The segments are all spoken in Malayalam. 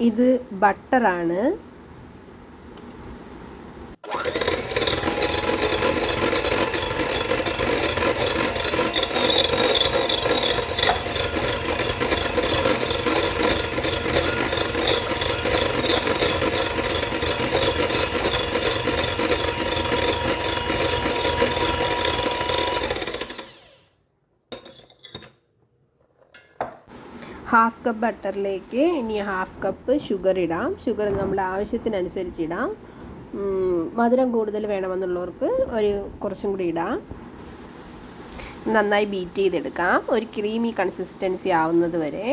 ഇത് ബട്ടറാണ് ഹാഫ് കപ്പ് ബട്ടറിലേക്ക് ഇനി ഹാഫ് കപ്പ് ഷുഗർ ഇടാം. ഷുഗർ നമ്മൾ ആവശ്യത്തിനനുസരിച്ച് ഇടാം. മധുരം കൂടുതൽ വേണമെന്നുള്ളവർക്ക് ഒരു കുറച്ചും കൂടി ഇടാം. നന്നായി ബീറ്റ് ചെയ്തെടുക്കാം. ഒരു ക്രീമി കൺസിസ്റ്റൻസി ആവുന്നത് വരെ.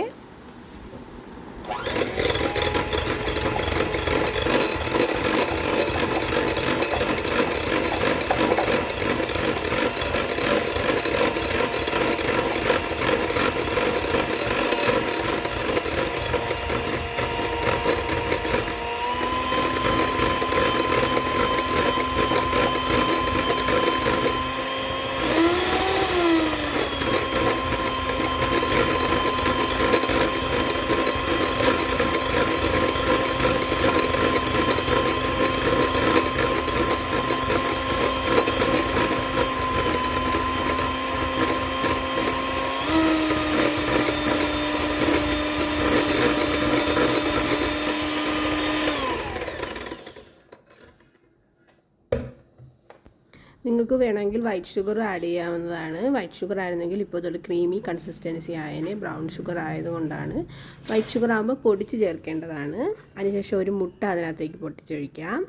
നിങ്ങൾക്ക് വേണമെങ്കിൽ വൈറ്റ് ഷുഗർ ആഡ് ചെയ്യാവുന്നതാണ്. വൈറ്റ് ഷുഗർ ആയിരുന്നെങ്കിൽ ഇപ്പോൾ ഇതൊരു ക്രീമി കൺസിസ്റ്റൻസി ആയതിന് ബ്രൗൺ ഷുഗർ ആയതുകൊണ്ടാണ്. വൈറ്റ് ഷുഗർ ആകുമ്പോൾ പൊടിച്ച് ചേർക്കേണ്ടതാണ്. അതിനുശേഷം ഒരു മുട്ട അതിനകത്തേക്ക് പൊട്ടിച്ചൊഴിക്കാം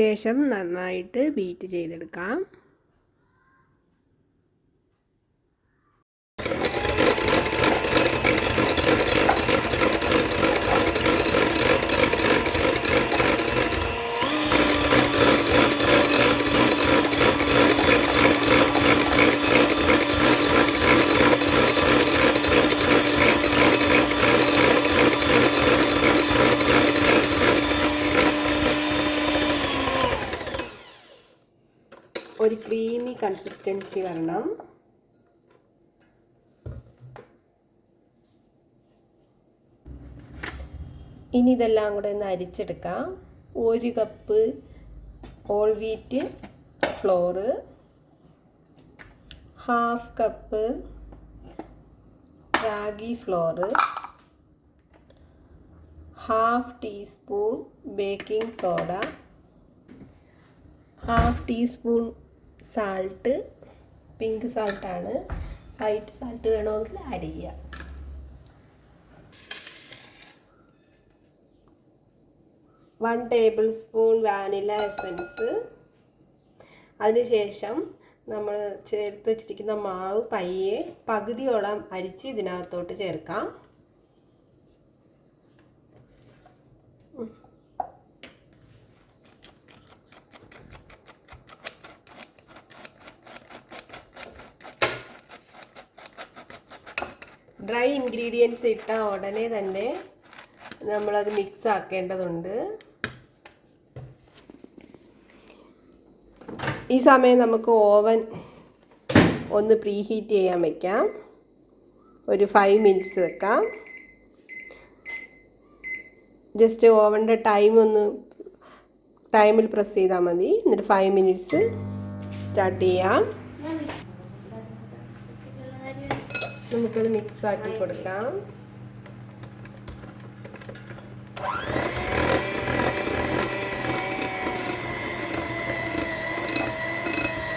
ശേഷം നന്നായിട്ട് ബീറ്റ് ചെയ്തെടുക്കാം ഒരു ക്രീമി കൺസിസ്റ്റൻസി വരണം. ഇനി ഇതെല്ലാം കൂടെ ഒന്ന് അരിച്ചെടുക്കാം. ഒരു cup all wheat flour half cup ragi flour half teaspoon baking soda half teaspoon salt pink സാൾട്ടാണ് white salt വേണമെങ്കിൽ ആഡ് ചെയ്യുക one tablespoon vanilla essence അതിനുശേഷം നമ്മൾ ചേർത്ത് വെച്ചിരിക്കുന്ന മാവ് പയ്യെ പകുതിയോളം അരിച്ച് ഇതിനകത്തോട്ട് ചേർക്കാം. ഡ്രൈ ഇൻഗ്രീഡിയൻസ് ഇട്ട ഉടനെ തന്നെ നമ്മളത് മിക്സ് ആക്കേണ്ടതുണ്ട് ഈ സമയം നമുക്ക് ഓവൻ ഒന്ന് പ്രീഹീറ്റ് ചെയ്യാൻ വയ്ക്കാം ഒരു ഫൈവ് മിനിറ്റ്സ് വെക്കാം. ജസ്റ്റ് ഓവന്റെ ടൈം ഒന്ന് ടൈമിൽ പ്രസ് ചെയ്താൽ മതി. എന്നിട്ട് ഫൈവ് മിനിറ്റ്സ് സ്റ്റാർട്ട് ചെയ്യാം. നമുക്കത് മിക്സ് ആക്കി കൊടുക്കാം.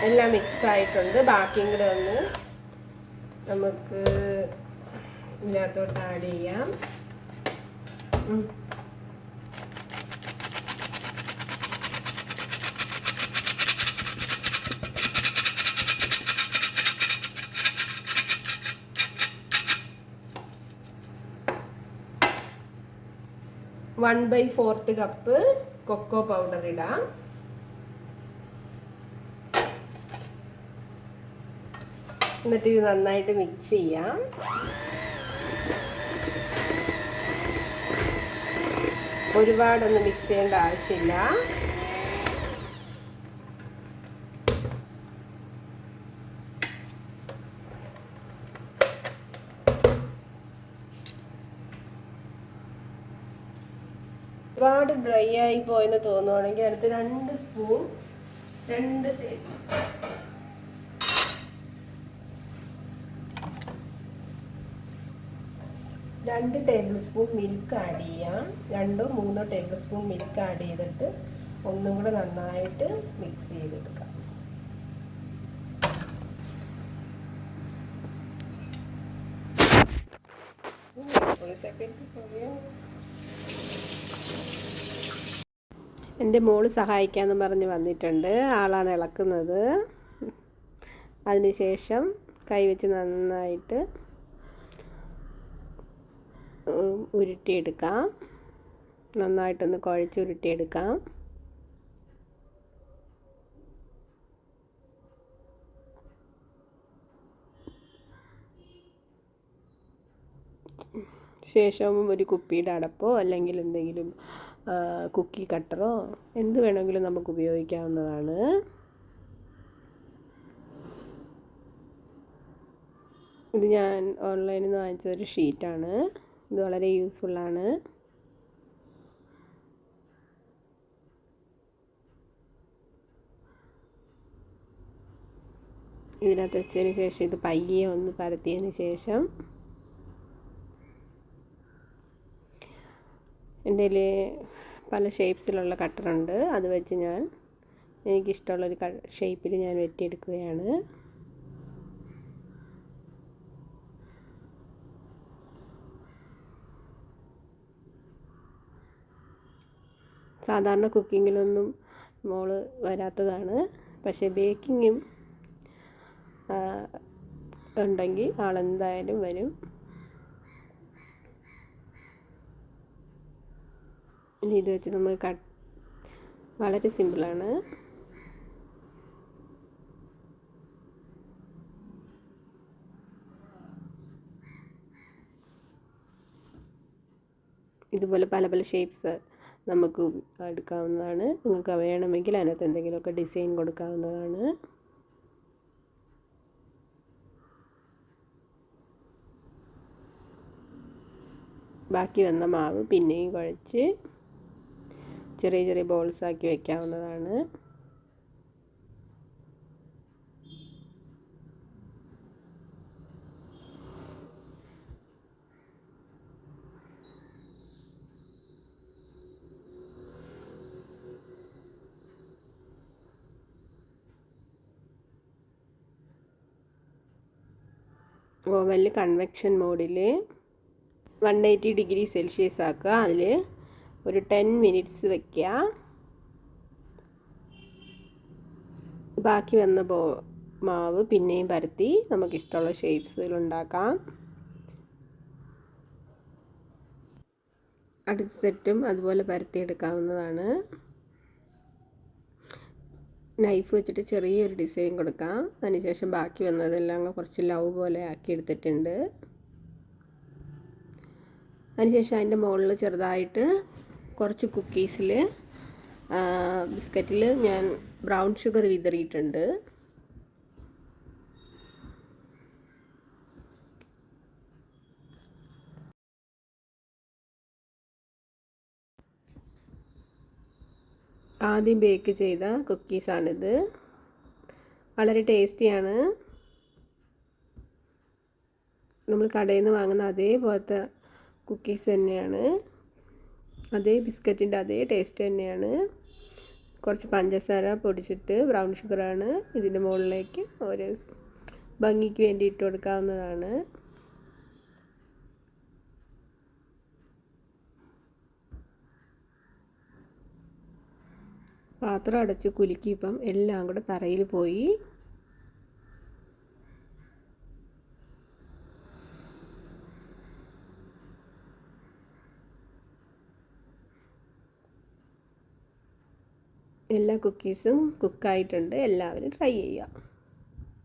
എല്ലാം മിക്സ് ആയിട്ടുണ്ട് ബാക്കിയും കൂടെ ഒന്ന് നമുക്ക് ഇതിനകത്തോട്ട് ആഡ് ചെയ്യാം. One by fourth cup cocoa powder ഇടാം. എന്നിട്ട് ഇത് നന്നായിട്ട് മിക്സ് ചെയ്യാം. ഒരുപാടൊന്നും മിക്സ് ചെയ്യേണ്ട ആവശ്യമില്ല. ഒരുപാട് ഡ്രൈ ആയി പോയെന്ന് തോന്നുവാണെങ്കിൽ അടുത്ത് രണ്ട് സ്പൂൺ രണ്ട് ടേബിൾ സ്പൂൺ രണ്ട് ടേബിൾ സ്പൂൺ മിൽക്ക് ആഡ് ചെയ്യാം. രണ്ടോ മൂന്നോ ടേബിൾ സ്പൂൺ മിൽക്ക് ആഡ് ചെയ്തിട്ട് ഒന്നും കൂടെ നന്നായിട്ട് മിക്സ് ചെയ്തെടുക്കാം. ഒരു സെക്കൻഡ് പറയാം എന്റെ മോൾ സഹായിക്കാമെന്ന് പറഞ്ഞ് വന്നിട്ടുണ്ട്. ആളാണ് ഇളക്കുന്നത്. അതിനുശേഷം കൈവച്ച് നന്നായിട്ട് ഉരുട്ടിയെടുക്കാം. നന്നായിട്ടൊന്ന് കുഴച്ച് ഉരുട്ടിയെടുക്കാം. ശേഷം ഒരു കുപ്പിയുടെ അടപ്പോ അല്ലെങ്കിൽ എന്തെങ്കിലും കുക്കി കട്ടറോ എന്ത് വേണമെങ്കിലും നമുക്ക് ഉപയോഗിക്കാവുന്നതാണ്. ഇത് ഞാൻ ഓൺലൈനിൽ നിന്ന് വാങ്ങിച്ച ഒരു ഷീറ്റാണ്. ഇത് വളരെ യൂസ്ഫുള്ളാണ് ഇതിനകത്ത് വെച്ചതിന് ശേഷം ഇത് പയ്യെ ഒന്ന് പരത്തിയതിന് ശേഷം എന്റെ പല ഷേപ്സിലുള്ള കട്ടറുണ്ട്. അത് വെച്ച് ഞാൻ എനിക്കിഷ്ടമുള്ളൊരു ഷേപ്പിൽ ഞാൻ വെട്ടിയെടുക്കുകയാണ്. സാധാരണ കുക്കിങ്ങിലൊന്നും മോൾ വരാത്തതാണ്. പക്ഷേ ബേക്കിങ്ങും ഉണ്ടെങ്കിൽ ആളെന്തായാലും വരും. ഇത് വെച്ച് നമ്മൾ കട്ട് വളരെ സിമ്പിളാണ് ഇതുപോലെ പല പല ഷേപ്സ് നമുക്ക് എടുക്കാവുന്നതാണ്. നിങ്ങൾക്ക് വേണമെങ്കിൽ അതിനകത്ത് എന്തെങ്കിലുമൊക്കെ ഡിസൈൻ കൊടുക്കാവുന്നതാണ്. ബാക്കി വന്ന മാവ് പിന്നെയും കുഴച്ച് ചെറിയ ചെറിയ ബോൾസ് ആക്കി വയ്ക്കാവുന്നതാണ് ഓവനിൽ കൺവെക്ഷൻ മോഡിൽ വൺ എയ്റ്റി ഡിഗ്രി സെൽഷ്യസ് ആക്കുക. അതിൽ ഒരു ടെൻ മിനിറ്റ്സ് വയ്ക്കുക ബാക്കി വന്ന ബോ മാവ് പിന്നെയും പരത്തി നമുക്കിഷ്ടമുള്ള ഷേപ്സിൽ ഉണ്ടാക്കാം. അടുത്ത സെറ്റും അതുപോലെ പരത്തിയെടുക്കാവുന്നതാണ്. നൈഫ് വെച്ചിട്ട് ചെറിയൊരു ഡിസൈൻ കൊടുക്കാം. അതിനുശേഷം ബാക്കി വന്നതെല്ലാം കുറച്ച് ലവ് പോലെ ആക്കി എടുത്തിട്ടുണ്ട് അതിനുശേഷം അതിന്റെ മുകളിൽ ചെറുതായിട്ട് കുറച്ച് കുക്കീസിൽ ബിസ്ക്കറ്റിൽ ഞാൻ ബ്രൗൺ ഷുഗർ വിതറിയിട്ടുണ്ട്. ആദ്യം ബേക്ക് ചെയ്ത കുക്കീസാണിത് വളരെ ടേസ്റ്റിയാണ് നമ്മൾ കടയിൽ നിന്ന് വാങ്ങുന്ന അതേപോലത്തെ കുക്കീസ് തന്നെയാണ്. അതേ ബിസ്ക്കറ്റിന്റെ അതേ ടേസ്റ്റ് തന്നെയാണ്. കുറച്ച് പഞ്ചസാര പൊടിച്ചിട്ട് ബ്രൗൺ ഷുഗറാണ് ഇതിന്റെ മുകളിലേക്ക് ഒരു ഭംഗിക്ക് വേണ്ടി ഇട്ട് കൊടുക്കാവുന്നതാണ്. പാത്രം അടച്ച് കുലുക്കിയപ്പം എല്ലാം കൂടെ തറയിൽ പോയി. എല്ലാ കുക്കീസും കുക്കായിട്ടുണ്ട് എല്ലാവരും ട്രൈ ചെയ്യുക.